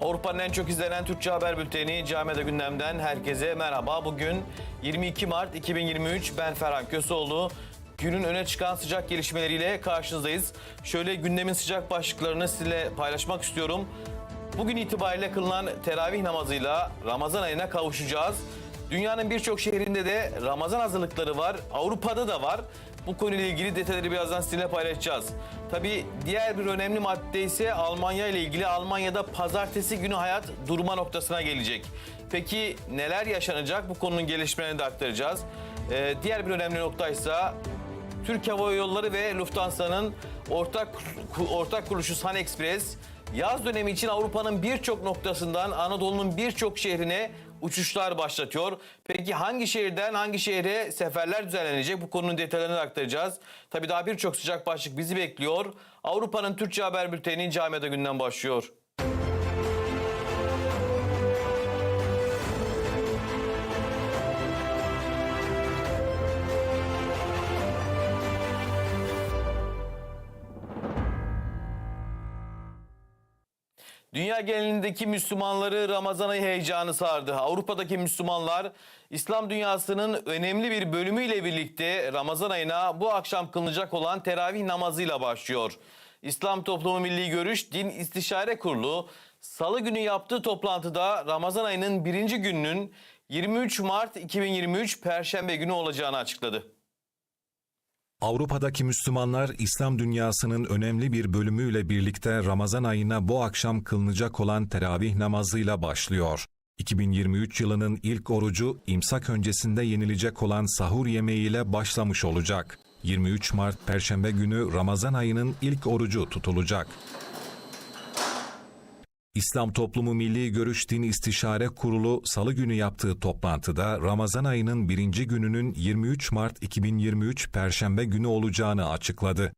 Avrupa'nın en çok izlenen Türkçe haber bülteni Camiada Gündem'den herkese merhaba. Bugün 22 Mart 2023 ben Ferhan Köseoğlu. Günün öne çıkan sıcak gelişmeleriyle karşınızdayız. Şöyle gündemin sıcak başlıklarını sizinle paylaşmak istiyorum. Bugün itibariyle kılınan teravih namazıyla Ramazan ayına kavuşacağız. Dünyanın birçok şehrinde de Ramazan hazırlıkları var. Avrupa'da da var. Bu konuyla ilgili detayları birazdan sizinle paylaşacağız. Tabii diğer bir önemli madde ise Almanya ile ilgili Almanya'da pazartesi günü hayat durma noktasına gelecek. Peki neler yaşanacak? Bu konunun gelişmelerini de aktaracağız. Ee, diğer bir önemli nokta ise Türk Hava Yolları ve Lufthansa'nın ortak ortak kuruluşu Sun Express yaz dönemi için Avrupa'nın birçok noktasından Anadolu'nun birçok şehrine uçuşlar başlatıyor. Peki hangi şehirden hangi şehre seferler düzenlenecek? Bu konunun detaylarını aktaracağız. Tabii daha birçok sıcak başlık bizi bekliyor. Avrupa'nın Türkçe haber bülteni Camiada günden başlıyor. Dünya genelindeki Müslümanları Ramazan ayı heyecanı sardı. Avrupa'daki Müslümanlar İslam dünyasının önemli bir bölümüyle birlikte Ramazan ayına bu akşam kılınacak olan teravih namazıyla başlıyor. İslam Toplumu Milli Görüş Din İstişare Kurulu Salı günü yaptığı toplantıda Ramazan ayının birinci gününün 23 Mart 2023 Perşembe günü olacağını açıkladı. Avrupa'daki Müslümanlar İslam dünyasının önemli bir bölümüyle birlikte Ramazan ayına bu akşam kılınacak olan teravih namazıyla başlıyor. 2023 yılının ilk orucu imsak öncesinde yenilecek olan sahur yemeğiyle başlamış olacak. 23 Mart Perşembe günü Ramazan ayının ilk orucu tutulacak. İslam Toplumu Milli Görüş Din İstişare Kurulu salı günü yaptığı toplantıda Ramazan ayının birinci gününün 23 Mart 2023 Perşembe günü olacağını açıkladı.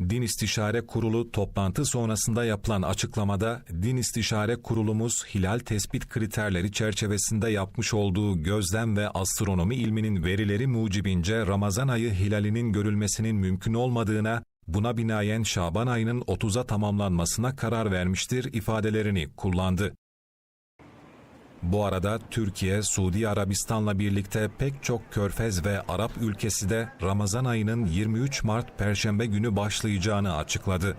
Din İstişare Kurulu toplantı sonrasında yapılan açıklamada Din İstişare Kurulumuz hilal tespit kriterleri çerçevesinde yapmış olduğu gözlem ve astronomi ilminin verileri mucibince Ramazan ayı hilalinin görülmesinin mümkün olmadığına Buna binaen Şaban ayının 30'a tamamlanmasına karar vermiştir ifadelerini kullandı. Bu arada Türkiye, Suudi Arabistan'la birlikte pek çok körfez ve Arap ülkesi de Ramazan ayının 23 Mart Perşembe günü başlayacağını açıkladı.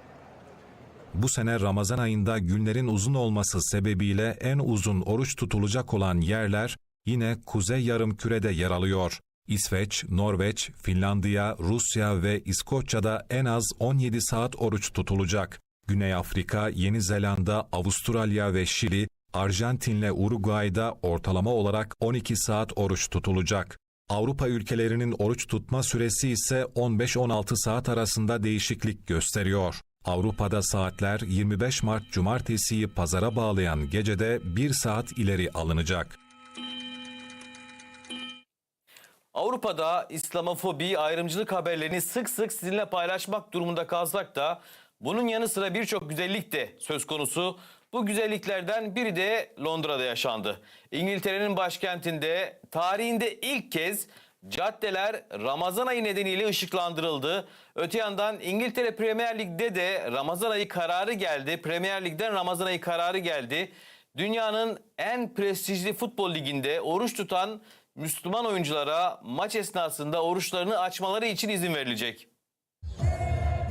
Bu sene Ramazan ayında günlerin uzun olması sebebiyle en uzun oruç tutulacak olan yerler yine Kuzey Yarımküre'de yer alıyor. İsveç, Norveç, Finlandiya, Rusya ve İskoçya'da en az 17 saat oruç tutulacak. Güney Afrika, Yeni Zelanda, Avustralya ve Şili, Arjantinle Uruguay'da ortalama olarak 12 saat oruç tutulacak. Avrupa ülkelerinin oruç tutma süresi ise 15-16 saat arasında değişiklik gösteriyor. Avrupa'da saatler 25 Mart Cumartesi'yi pazara bağlayan gecede 1 saat ileri alınacak. Avrupa'da İslamofobi, ayrımcılık haberlerini sık sık sizinle paylaşmak durumunda kalsak da bunun yanı sıra birçok güzellik de söz konusu. Bu güzelliklerden biri de Londra'da yaşandı. İngiltere'nin başkentinde tarihinde ilk kez caddeler Ramazan ayı nedeniyle ışıklandırıldı. Öte yandan İngiltere Premier Lig'de de Ramazan ayı kararı geldi. Premier Lig'den Ramazan ayı kararı geldi. Dünyanın en prestijli futbol liginde oruç tutan Müslüman oyunculara maç esnasında oruçlarını açmaları için izin verilecek.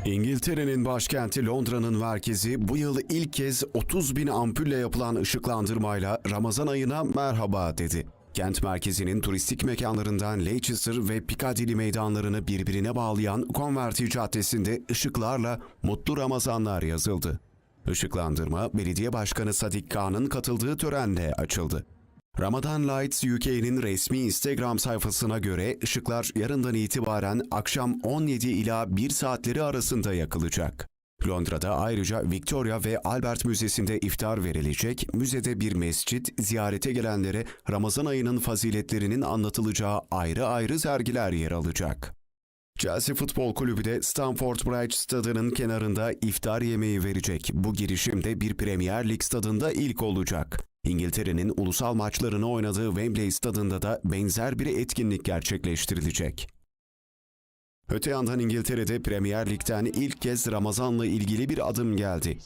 İngiltere'nin başkenti Londra'nın merkezi bu yıl ilk kez 30 bin ampulle yapılan ışıklandırmayla Ramazan ayına merhaba dedi. Kent merkezinin turistik mekanlarından Leicester ve Piccadilly meydanlarını birbirine bağlayan Converty Caddesi'nde ışıklarla Mutlu Ramazanlar yazıldı. Işıklandırma belediye başkanı Sadik Kağan'ın katıldığı törenle açıldı. Ramadan Lights UK'nin resmi Instagram sayfasına göre ışıklar yarından itibaren akşam 17 ila 1 saatleri arasında yakılacak. Londra'da ayrıca Victoria ve Albert Müzesi'nde iftar verilecek, müzede bir mescit, ziyarete gelenlere Ramazan ayının faziletlerinin anlatılacağı ayrı ayrı sergiler yer alacak. Chelsea Futbol Kulübü de Stamford Bridge stadının kenarında iftar yemeği verecek. Bu girişim de bir Premier Lig stadında ilk olacak. İngiltere'nin ulusal maçlarını oynadığı Wembley stadında da benzer bir etkinlik gerçekleştirilecek. Öte yandan İngiltere'de Premier Lig'den ilk kez Ramazan'la ilgili bir adım geldi.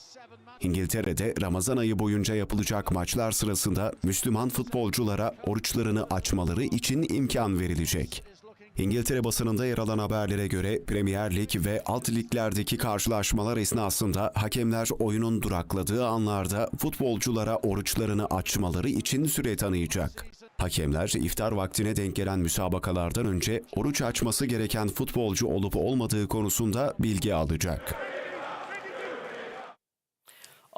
İngiltere'de Ramazan ayı boyunca yapılacak maçlar sırasında Müslüman futbolculara oruçlarını açmaları için imkan verilecek. İngiltere basınında yer alan haberlere göre Premier Lig ve alt liglerdeki karşılaşmalar esnasında hakemler oyunun durakladığı anlarda futbolculara oruçlarını açmaları için süre tanıyacak. Hakemler iftar vaktine denk gelen müsabakalardan önce oruç açması gereken futbolcu olup olmadığı konusunda bilgi alacak.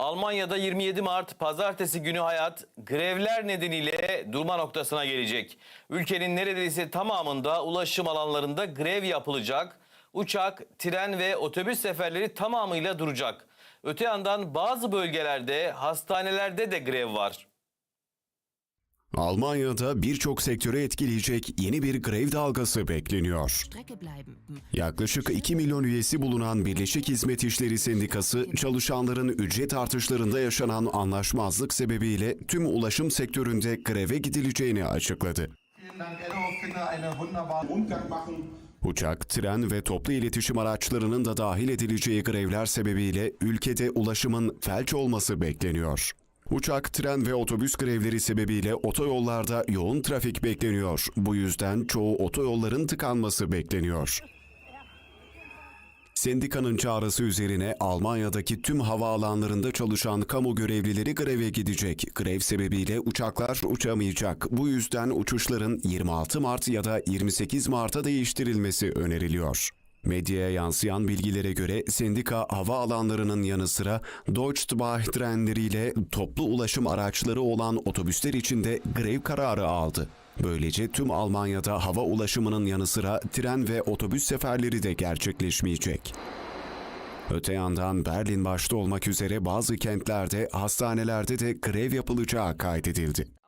Almanya'da 27 Mart pazartesi günü hayat grevler nedeniyle durma noktasına gelecek. Ülkenin neredeyse tamamında ulaşım alanlarında grev yapılacak. Uçak, tren ve otobüs seferleri tamamıyla duracak. Öte yandan bazı bölgelerde hastanelerde de grev var. Almanya'da birçok sektörü etkileyecek yeni bir grev dalgası bekleniyor. Yaklaşık 2 milyon üyesi bulunan Birleşik Hizmet İşleri Sendikası, çalışanların ücret artışlarında yaşanan anlaşmazlık sebebiyle tüm ulaşım sektöründe greve gidileceğini açıkladı. Uçak, tren ve toplu iletişim araçlarının da dahil edileceği grevler sebebiyle ülkede ulaşımın felç olması bekleniyor. Uçak, tren ve otobüs grevleri sebebiyle otoyollarda yoğun trafik bekleniyor. Bu yüzden çoğu otoyolların tıkanması bekleniyor. Sendikanın çağrısı üzerine Almanya'daki tüm havaalanlarında çalışan kamu görevlileri greve gidecek. Grev sebebiyle uçaklar uçamayacak. Bu yüzden uçuşların 26 Mart ya da 28 Mart'a değiştirilmesi öneriliyor. Medyaya yansıyan bilgilere göre sendika hava alanlarının yanı sıra Deutsche Bahn trenleriyle toplu ulaşım araçları olan otobüsler için de grev kararı aldı. Böylece tüm Almanya'da hava ulaşımının yanı sıra tren ve otobüs seferleri de gerçekleşmeyecek. Öte yandan Berlin başta olmak üzere bazı kentlerde hastanelerde de grev yapılacağı kaydedildi.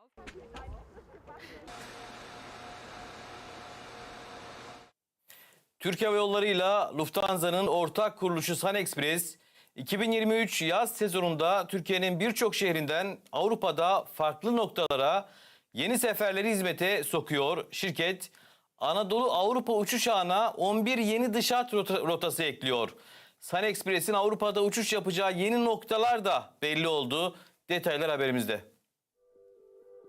Türk Hava Yolları ile Lufthansa'nın ortak kuruluşu Sun Express 2023 yaz sezonunda Türkiye'nin birçok şehrinden Avrupa'da farklı noktalara yeni seferleri hizmete sokuyor. Şirket Anadolu Avrupa uçuş ağına 11 yeni dış hat rota- rotası ekliyor. Sun Express'in Avrupa'da uçuş yapacağı yeni noktalar da belli oldu. Detaylar haberimizde.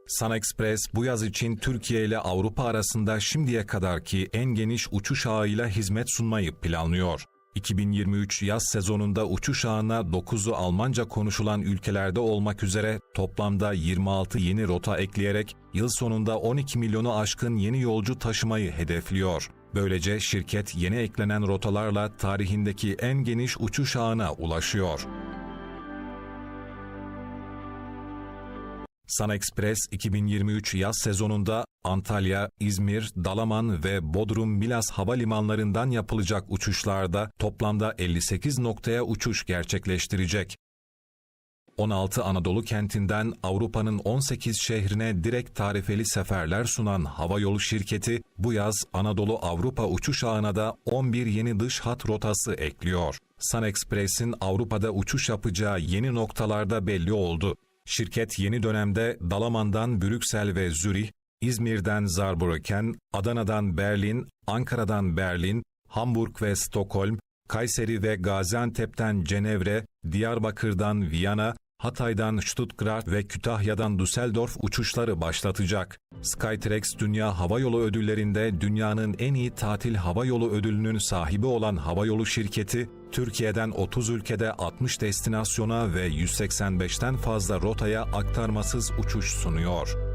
Sun Express bu yaz için Türkiye ile Avrupa arasında şimdiye kadarki en geniş uçuş ağıyla hizmet sunmayı planlıyor. 2023 yaz sezonunda uçuş ağına 9'u Almanca konuşulan ülkelerde olmak üzere toplamda 26 yeni rota ekleyerek yıl sonunda 12 milyonu aşkın yeni yolcu taşımayı hedefliyor. Böylece şirket yeni eklenen rotalarla tarihindeki en geniş uçuş ağına ulaşıyor. Sun Express 2023 yaz sezonunda Antalya, İzmir, Dalaman ve Bodrum Milas havalimanlarından yapılacak uçuşlarda toplamda 58 noktaya uçuş gerçekleştirecek. 16 Anadolu kentinden Avrupa'nın 18 şehrine direkt tarifeli seferler sunan havayolu şirketi bu yaz Anadolu Avrupa uçuş ağına da 11 yeni dış hat rotası ekliyor. Sun Express'in Avrupa'da uçuş yapacağı yeni noktalarda belli oldu. Şirket yeni dönemde Dalaman'dan Brüksel ve Zürih, İzmir'den Saarbrücken, Adana'dan Berlin, Ankara'dan Berlin, Hamburg ve Stockholm, Kayseri ve Gaziantep'ten Cenevre, Diyarbakır'dan Viyana, Hatay'dan Stuttgart ve Kütahya'dan Düsseldorf uçuşları başlatacak. Skytrax Dünya Hava Yolu Ödülleri'nde dünyanın en iyi tatil hava yolu ödülünün sahibi olan havayolu şirketi, Türkiye'den 30 ülkede 60 destinasyona ve 185'ten fazla rotaya aktarmasız uçuş sunuyor.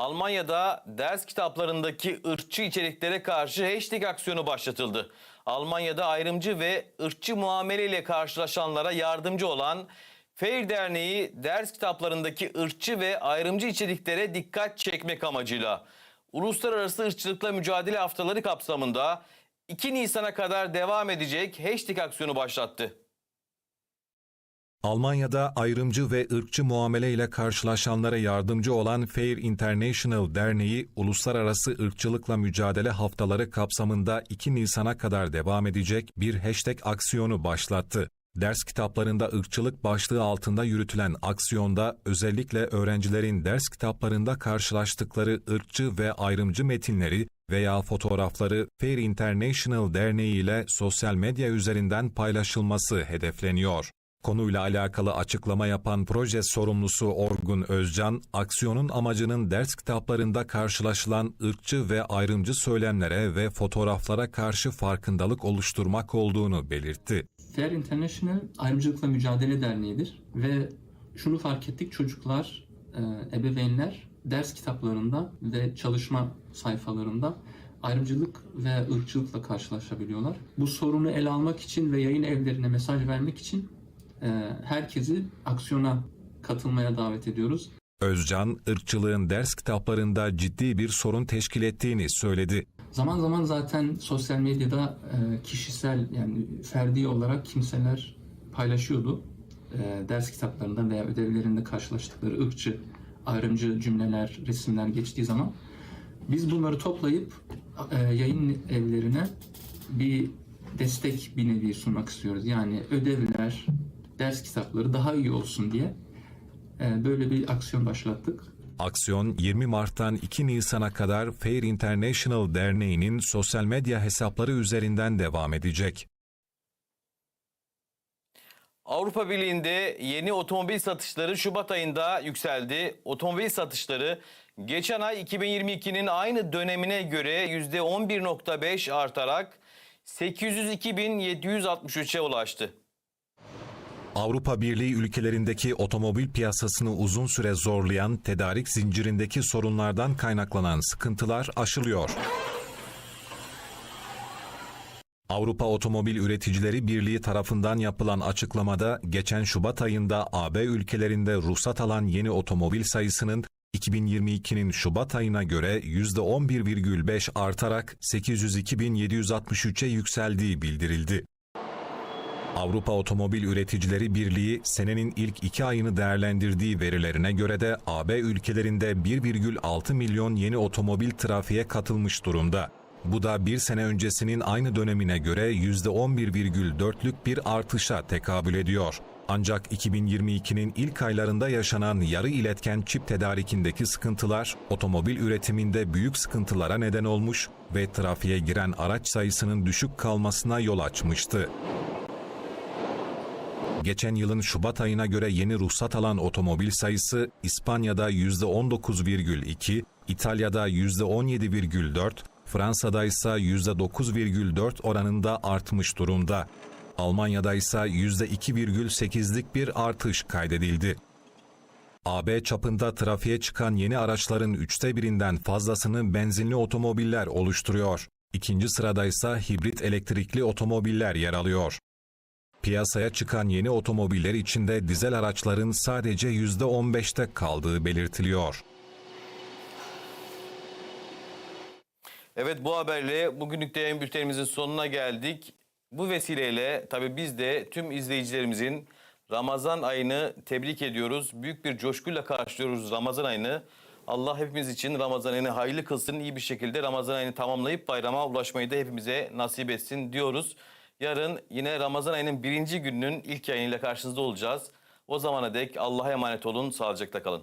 Almanya'da ders kitaplarındaki ırkçı içeriklere karşı hashtag aksiyonu başlatıldı. Almanya'da ayrımcı ve ırkçı muameleyle karşılaşanlara yardımcı olan Fair Derneği ders kitaplarındaki ırkçı ve ayrımcı içeriklere dikkat çekmek amacıyla Uluslararası Irkçılıkla Mücadele Haftaları kapsamında 2 Nisan'a kadar devam edecek hashtag aksiyonu başlattı. Almanya'da ayrımcı ve ırkçı muameleyle karşılaşanlara yardımcı olan Fair International Derneği, Uluslararası Irkçılıkla Mücadele Haftaları kapsamında 2 Nisan'a kadar devam edecek bir hashtag aksiyonu başlattı. Ders kitaplarında ırkçılık başlığı altında yürütülen aksiyonda özellikle öğrencilerin ders kitaplarında karşılaştıkları ırkçı ve ayrımcı metinleri veya fotoğrafları Fair International Derneği ile sosyal medya üzerinden paylaşılması hedefleniyor. Konuyla alakalı açıklama yapan proje sorumlusu Orgun Özcan, aksiyonun amacının ders kitaplarında karşılaşılan ırkçı ve ayrımcı söylemlere ve fotoğraflara karşı farkındalık oluşturmak olduğunu belirtti. Fair International Ayrımcılıkla Mücadele Derneği'dir ve şunu fark ettik çocuklar, e, ebeveynler ders kitaplarında ve çalışma sayfalarında ayrımcılık ve ırkçılıkla karşılaşabiliyorlar. Bu sorunu ele almak için ve yayın evlerine mesaj vermek için herkesi aksiyona katılmaya davet ediyoruz. Özcan, ırkçılığın ders kitaplarında ciddi bir sorun teşkil ettiğini söyledi. Zaman zaman zaten sosyal medyada e, kişisel yani ferdi olarak kimseler paylaşıyordu. E, ders kitaplarında veya ödevlerinde karşılaştıkları ırkçı, ayrımcı cümleler, resimler geçtiği zaman biz bunları toplayıp e, yayın evlerine bir destek bir nevi sunmak istiyoruz. Yani ödevler, ders kitapları daha iyi olsun diye e, böyle bir aksiyon başlattık. Aksiyon 20 Mart'tan 2 Nisan'a kadar Fair International Derneği'nin sosyal medya hesapları üzerinden devam edecek. Avrupa Birliği'nde yeni otomobil satışları Şubat ayında yükseldi. Otomobil satışları geçen ay 2022'nin aynı dönemine göre %11.5 artarak 802.763'e ulaştı. Avrupa Birliği ülkelerindeki otomobil piyasasını uzun süre zorlayan tedarik zincirindeki sorunlardan kaynaklanan sıkıntılar aşılıyor. Avrupa Otomobil Üreticileri Birliği tarafından yapılan açıklamada geçen Şubat ayında AB ülkelerinde ruhsat alan yeni otomobil sayısının 2022'nin Şubat ayına göre %11,5 artarak 802.763'e yükseldiği bildirildi. Avrupa Otomobil Üreticileri Birliği senenin ilk iki ayını değerlendirdiği verilerine göre de AB ülkelerinde 1,6 milyon yeni otomobil trafiğe katılmış durumda. Bu da bir sene öncesinin aynı dönemine göre %11,4'lük bir artışa tekabül ediyor. Ancak 2022'nin ilk aylarında yaşanan yarı iletken çip tedarikindeki sıkıntılar otomobil üretiminde büyük sıkıntılara neden olmuş ve trafiğe giren araç sayısının düşük kalmasına yol açmıştı. Geçen yılın Şubat ayına göre yeni ruhsat alan otomobil sayısı İspanya'da %19,2, İtalya'da %17,4, Fransa'da ise %9,4 oranında artmış durumda. Almanya'da ise %2,8'lik bir artış kaydedildi. AB çapında trafiğe çıkan yeni araçların üçte birinden fazlasını benzinli otomobiller oluşturuyor. İkinci sırada ise hibrit elektrikli otomobiller yer alıyor. Piyasaya çıkan yeni otomobiller içinde dizel araçların sadece %15'te kaldığı belirtiliyor. Evet bu haberle bugünlük de yayın bültenimizin sonuna geldik. Bu vesileyle tabii biz de tüm izleyicilerimizin Ramazan ayını tebrik ediyoruz. Büyük bir coşkuyla karşılıyoruz Ramazan ayını. Allah hepimiz için Ramazan ayını hayırlı kılsın. iyi bir şekilde Ramazan ayını tamamlayıp bayrama ulaşmayı da hepimize nasip etsin diyoruz. Yarın yine Ramazan ayının birinci gününün ilk yayınıyla karşınızda olacağız. O zamana dek Allah'a emanet olun, sağlıcakla kalın.